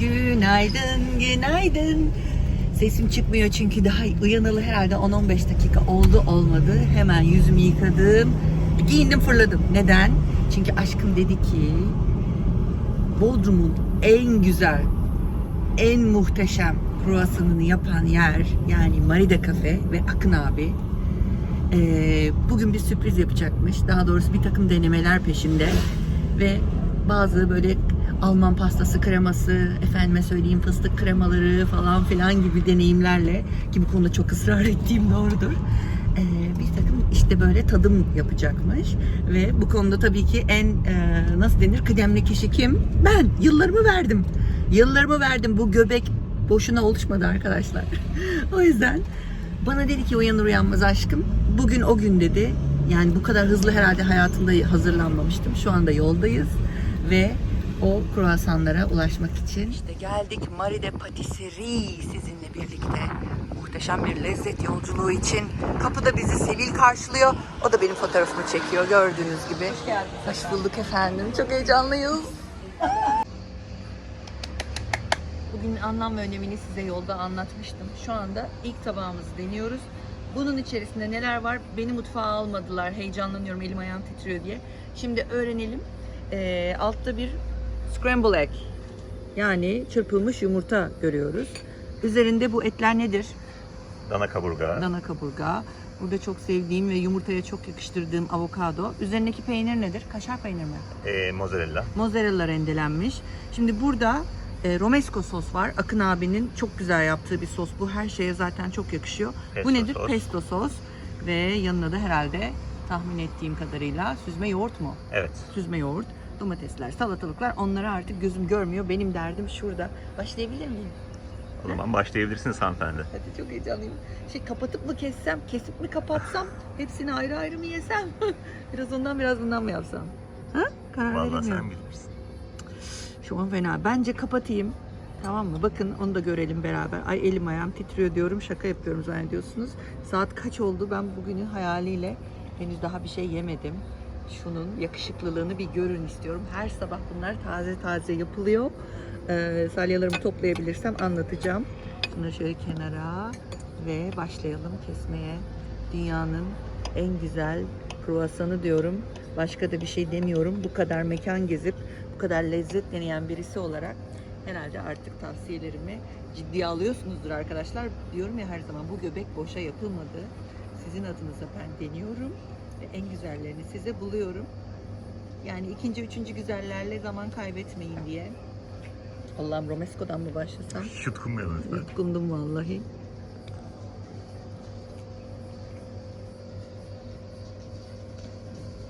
Günaydın, günaydın. Sesim çıkmıyor çünkü daha uyanalı herhalde 10-15 dakika oldu olmadı. Hemen yüzümü yıkadım. Giyindim fırladım. Neden? Çünkü aşkım dedi ki Bodrum'un en güzel, en muhteşem kruvasanını yapan yer yani Marida Cafe ve Akın abi ee, bugün bir sürpriz yapacakmış. Daha doğrusu bir takım denemeler peşinde ve bazı böyle Alman pastası kreması, efendime söyleyeyim fıstık kremaları falan filan gibi deneyimlerle ki bu konuda çok ısrar ettiğim doğrudur. Ee, bir takım işte böyle tadım yapacakmış ve bu konuda tabii ki en e, nasıl denir kıdemli kişi kim? Ben. Yıllarımı verdim. Yıllarımı verdim. Bu göbek boşuna oluşmadı arkadaşlar. o yüzden bana dedi ki uyanır uyanmaz aşkım. Bugün o gün dedi. Yani bu kadar hızlı herhalde hayatımda hazırlanmamıştım. Şu anda yoldayız ve o kruvasanlara ulaşmak için. İşte geldik Maride Patisserie sizinle birlikte. Muhteşem bir lezzet yolculuğu için. Kapıda bizi Sevil karşılıyor. O da benim fotoğrafımı çekiyor gördüğünüz gibi. Hoş geldiniz. Hoş bulduk efendim. Çok heyecanlıyız. Bugün anlam ve önemini size yolda anlatmıştım. Şu anda ilk tabağımızı deniyoruz. Bunun içerisinde neler var? Beni mutfağa almadılar. Heyecanlanıyorum, elim ayağım titriyor diye. Şimdi öğrenelim. Ee, altta bir scramble egg. Yani çırpılmış yumurta görüyoruz. Üzerinde bu etler nedir? Dana kaburga, Dana kaburga. Burada çok sevdiğim ve yumurtaya çok yakıştırdığım avokado. Üzerindeki peynir nedir? Kaşar peynir mi? e, mozzarella, mozzarella rendelenmiş. Şimdi burada e, romesco sos var. Akın abinin çok güzel yaptığı bir sos. Bu her şeye zaten çok yakışıyor. Pesto Bu nedir? sos. Pesto sos. Ve yanına da herhalde tahmin ettiğim kadarıyla süzme yoğurt mu? evet. Süzme yoğurt, domatesler, salatalıklar. Onları artık gözüm görmüyor. Benim derdim şurada. Başlayabilir miyim? O zaman başlayabilirsiniz hanımefendi. Hadi çok heyecanlıyım. Şey kapatıp mı kessem, kesip mi kapatsam, hepsini ayrı ayrı mı yesem? biraz ondan biraz bundan mı yapsam? Ha? Karar Vallahi veremiyorum. sen bilirsin. Şu an fena. Bence kapatayım. Tamam mı? Bakın onu da görelim beraber. Ay elim ayağım titriyor diyorum. Şaka yapıyorum zannediyorsunuz. Saat kaç oldu? Ben bugünün hayaliyle henüz daha bir şey yemedim. Şunun yakışıklılığını bir görün istiyorum. Her sabah bunlar taze taze yapılıyor. Ee, salyalarımı toplayabilirsem anlatacağım. Bunları şöyle kenara ve başlayalım kesmeye. Dünyanın en güzel kruvasanı diyorum. Başka da bir şey demiyorum. Bu kadar mekan gezip bu kadar lezzet deneyen birisi olarak herhalde artık tavsiyelerimi ciddiye alıyorsunuzdur arkadaşlar. Diyorum ya her zaman bu göbek boşa yapılmadı. Sizin adınıza ben deniyorum ve en güzellerini size buluyorum. Yani ikinci, üçüncü güzellerle zaman kaybetmeyin diye. Allah'ım Romesco'dan mı başlasam? Yutkunmayalım lütfen. Yutkundum vallahi.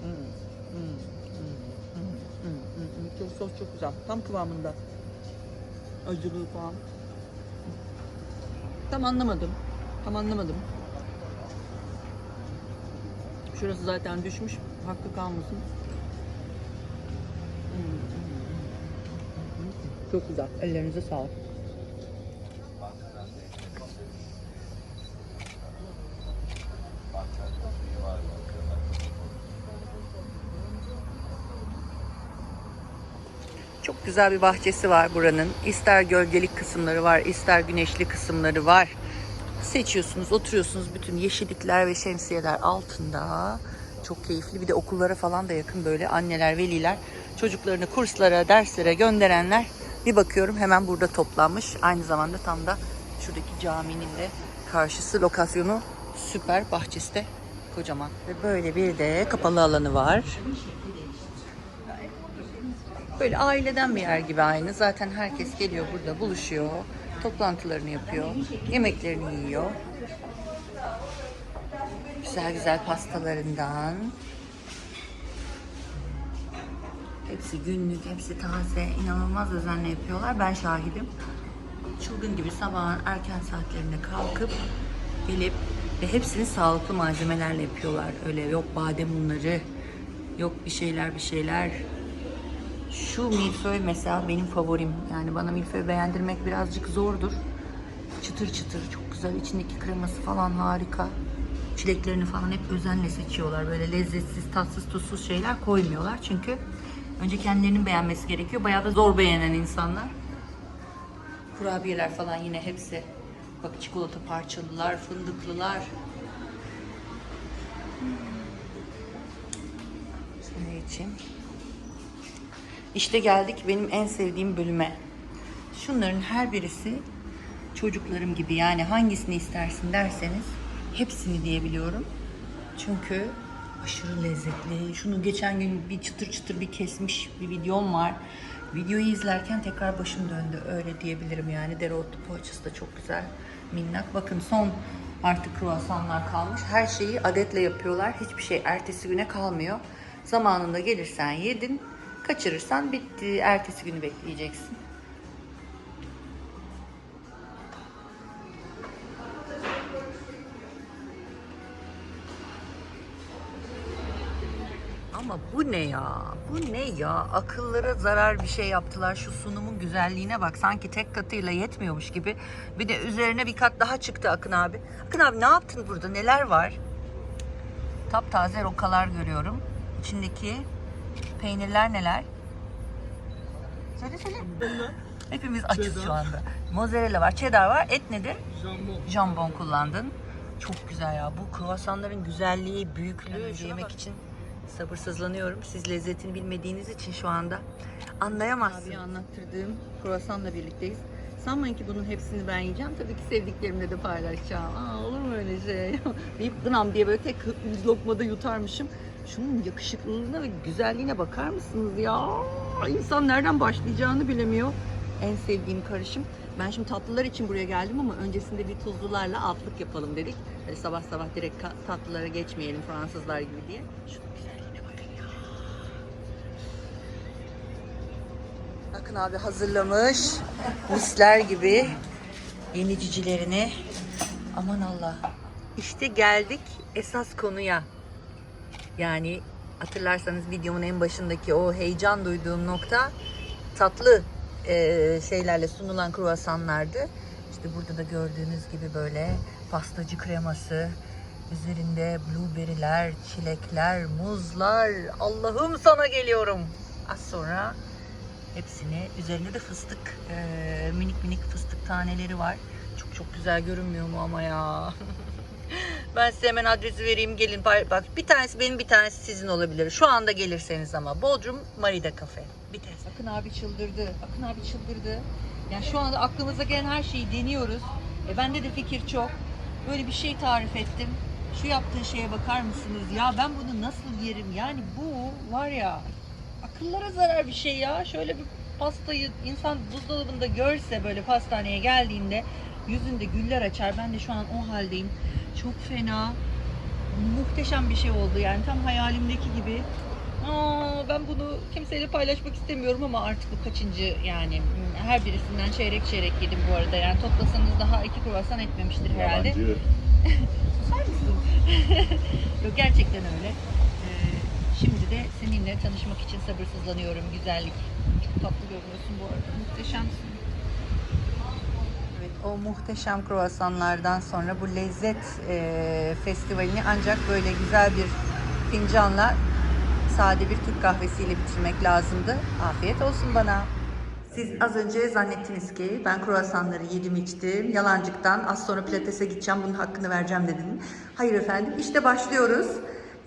Hmm, hmm, hmm, hmm, hmm, hmm, hmm. Çok sos çok güzel. Tam kıvamında. Acılığı falan. Tam anlamadım. Tam anlamadım. Şurası zaten düşmüş. Hakkı kalmasın. Çok güzel. Ellerinize sağlık. Çok güzel bir bahçesi var buranın. İster gölgelik kısımları var, ister güneşli kısımları var. Seçiyorsunuz, oturuyorsunuz bütün yeşillikler ve şemsiyeler altında. Çok keyifli. Bir de okullara falan da yakın böyle anneler, veliler çocuklarını kurslara, derslere gönderenler bir bakıyorum hemen burada toplanmış. Aynı zamanda tam da şuradaki caminin de karşısı lokasyonu süper. Bahçesi de kocaman. Ve böyle bir de kapalı alanı var. Böyle aileden bir yer gibi aynı. Zaten herkes geliyor burada buluşuyor. Toplantılarını yapıyor. Yemeklerini yiyor. Güzel güzel pastalarından. Hepsi günlük, hepsi taze. inanılmaz özenle yapıyorlar. Ben şahidim. Çılgın gibi sabahın erken saatlerinde kalkıp gelip ve hepsini sağlıklı malzemelerle yapıyorlar. Öyle yok badem unları, yok bir şeyler bir şeyler. Şu milföy mesela benim favorim. Yani bana milföy beğendirmek birazcık zordur. Çıtır çıtır çok güzel. İçindeki kreması falan harika. Çileklerini falan hep özenle seçiyorlar. Böyle lezzetsiz, tatsız, tuzsuz şeyler koymuyorlar. Çünkü önce kendilerinin beğenmesi gerekiyor. Bayağı da zor beğenen insanlar. Kurabiyeler falan yine hepsi. Bak çikolata parçalılar, fındıklılar. Şunu içeyim. İşte geldik benim en sevdiğim bölüme. Şunların her birisi çocuklarım gibi yani hangisini istersin derseniz hepsini diyebiliyorum. Çünkü aşırı lezzetli. Şunu geçen gün bir çıtır çıtır bir kesmiş bir videom var. Videoyu izlerken tekrar başım döndü. Öyle diyebilirim yani. Dereotlu poğaçası da çok güzel. Minnak. Bakın son artık kruvasanlar kalmış. Her şeyi adetle yapıyorlar. Hiçbir şey ertesi güne kalmıyor. Zamanında gelirsen yedin. Kaçırırsan bitti. Ertesi günü bekleyeceksin. Ama bu ne ya? Bu ne ya? Akıllara zarar bir şey yaptılar. Şu sunumun güzelliğine bak. Sanki tek katıyla yetmiyormuş gibi. Bir de üzerine bir kat daha çıktı Akın abi. Akın abi ne yaptın burada? Neler var? Taptaze rokalar görüyorum. İçindeki peynirler neler? Söyle söyle. Hepimiz açız şu anda. Mozzarella var, cheddar var. Et nedir? Jambon. jambon kullandın. Çok güzel ya. Bu kruvasanların güzelliği, büyüklüğü yemek için sabırsızlanıyorum. Siz lezzetini bilmediğiniz için şu anda anlayamazsınız. Abi anlattırdığım kruvasanla birlikteyiz. Sanmayın ki bunun hepsini ben yiyeceğim. Tabii ki sevdiklerimle de paylaşacağım. Aa, olur mu öyle şey? Deyip gınam diye böyle tek lokmada yutarmışım. Şunun yakışıklılığına ve güzelliğine bakar mısınız ya? İnsan nereden başlayacağını bilemiyor. En sevdiğim karışım. Ben şimdi tatlılar için buraya geldim ama öncesinde bir tuzlularla altlık yapalım dedik. Böyle sabah sabah direkt tatlılara geçmeyelim Fransızlar gibi diye. Şunun güzelliğine bakın ya. Bakın abi hazırlamış. Misler gibi yeni cicilerini. Aman Allah. İşte geldik esas konuya. Yani hatırlarsanız videomun en başındaki o heyecan duyduğum nokta tatlı e, şeylerle sunulan kruvasanlardı. İşte burada da gördüğünüz gibi böyle pastacı kreması, üzerinde blueberry'ler, çilekler, muzlar. Allah'ım sana geliyorum. Az sonra hepsini üzerinde de fıstık e, minik minik fıstık taneleri var. Çok çok güzel görünmüyor mu ama ya. Ben size hemen adresi vereyim gelin. Bak bir tanesi benim bir tanesi sizin olabilir. Şu anda gelirseniz ama. Bodrum Marida Cafe. Bir tanesi. Akın abi çıldırdı. Akın abi çıldırdı. Yani şu anda aklımıza gelen her şeyi deniyoruz. E bende de fikir çok. Böyle bir şey tarif ettim. Şu yaptığı şeye bakar mısınız? Ya ben bunu nasıl yerim? Yani bu var ya akıllara zarar bir şey ya. Şöyle bir pastayı insan buzdolabında görse böyle pastaneye geldiğinde yüzünde güller açar. Ben de şu an o haldeyim. Çok fena. Muhteşem bir şey oldu yani tam hayalimdeki gibi. Aa, ben bunu kimseyle paylaşmak istemiyorum ama artık bu kaçıncı yani her birisinden çeyrek çeyrek yedim bu arada yani toplasanız daha iki kruvasan etmemiştir herhalde. Susar mısın? Yok gerçekten öyle. Ee, şimdi de seninle tanışmak için sabırsızlanıyorum güzellik. Çok tatlı görünüyorsun bu arada. Muhteşemsin. O muhteşem kruvasanlardan sonra bu lezzet e, festivalini ancak böyle güzel bir fincanla sade bir Türk kahvesiyle bitirmek lazımdı. Afiyet olsun bana. Siz az önce zannettiniz ki ben kruvasanları yedim içtim. Yalancıktan az sonra pilatese gideceğim bunun hakkını vereceğim dedin. Hayır efendim işte başlıyoruz.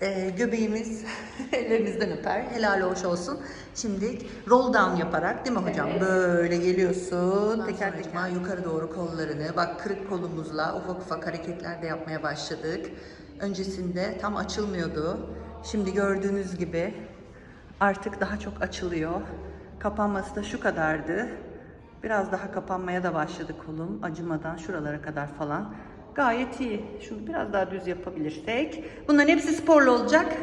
Ee, göbeğimiz ellerinizden öper. Helal hoş olsun. Şimdi roll down yaparak değil mi hocam? Böyle geliyorsun. Teker teker yukarı doğru kollarını. Bak kırık kolumuzla ufak ufak hareketler de yapmaya başladık. Öncesinde tam açılmıyordu. Şimdi gördüğünüz gibi artık daha çok açılıyor. Kapanması da şu kadardı. Biraz daha kapanmaya da başladı kolum. Acımadan şuralara kadar falan. Gayet iyi. Şunu biraz daha düz yapabilirsek. Bunların hepsi sporlu olacak.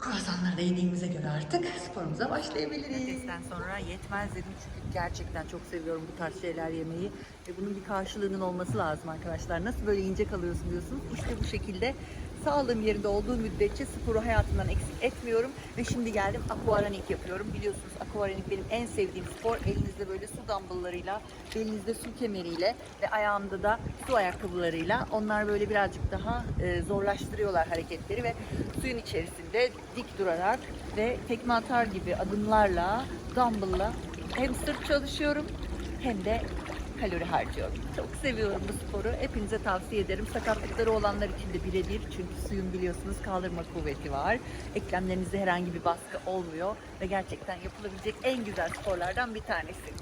Kruvasanları da yediğimize göre artık sporumuza başlayabiliriz. Patatesten sonra yetmez dedim çünkü gerçekten çok seviyorum bu tarz şeyler yemeyi. Ve bunun bir karşılığının olması lazım arkadaşlar. Nasıl böyle ince kalıyorsun diyorsunuz. İşte bu şekilde sağlığım yerinde olduğu müddetçe sporu hayatımdan eksik etmiyorum. Ve şimdi geldim aquaranik yapıyorum. Biliyorsunuz aquaranik benim en sevdiğim spor. Elinizde böyle su dumbbelllarıyla, belinizde su kemeriyle ve ayağımda da su ayakkabılarıyla. Onlar böyle birazcık daha e, zorlaştırıyorlar hareketleri ve suyun içerisinde dik durarak ve tekme atar gibi adımlarla, dumbbell'la hem sırt çalışıyorum hem de kalori harcıyorum. Çok seviyorum bu sporu. Hepinize tavsiye ederim. Sakatlıkları olanlar için de birebir. Çünkü suyun biliyorsunuz kaldırma kuvveti var. Eklemlerinizde herhangi bir baskı olmuyor. Ve gerçekten yapılabilecek en güzel sporlardan bir tanesi.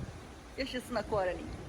Yaşasın Aquaraning.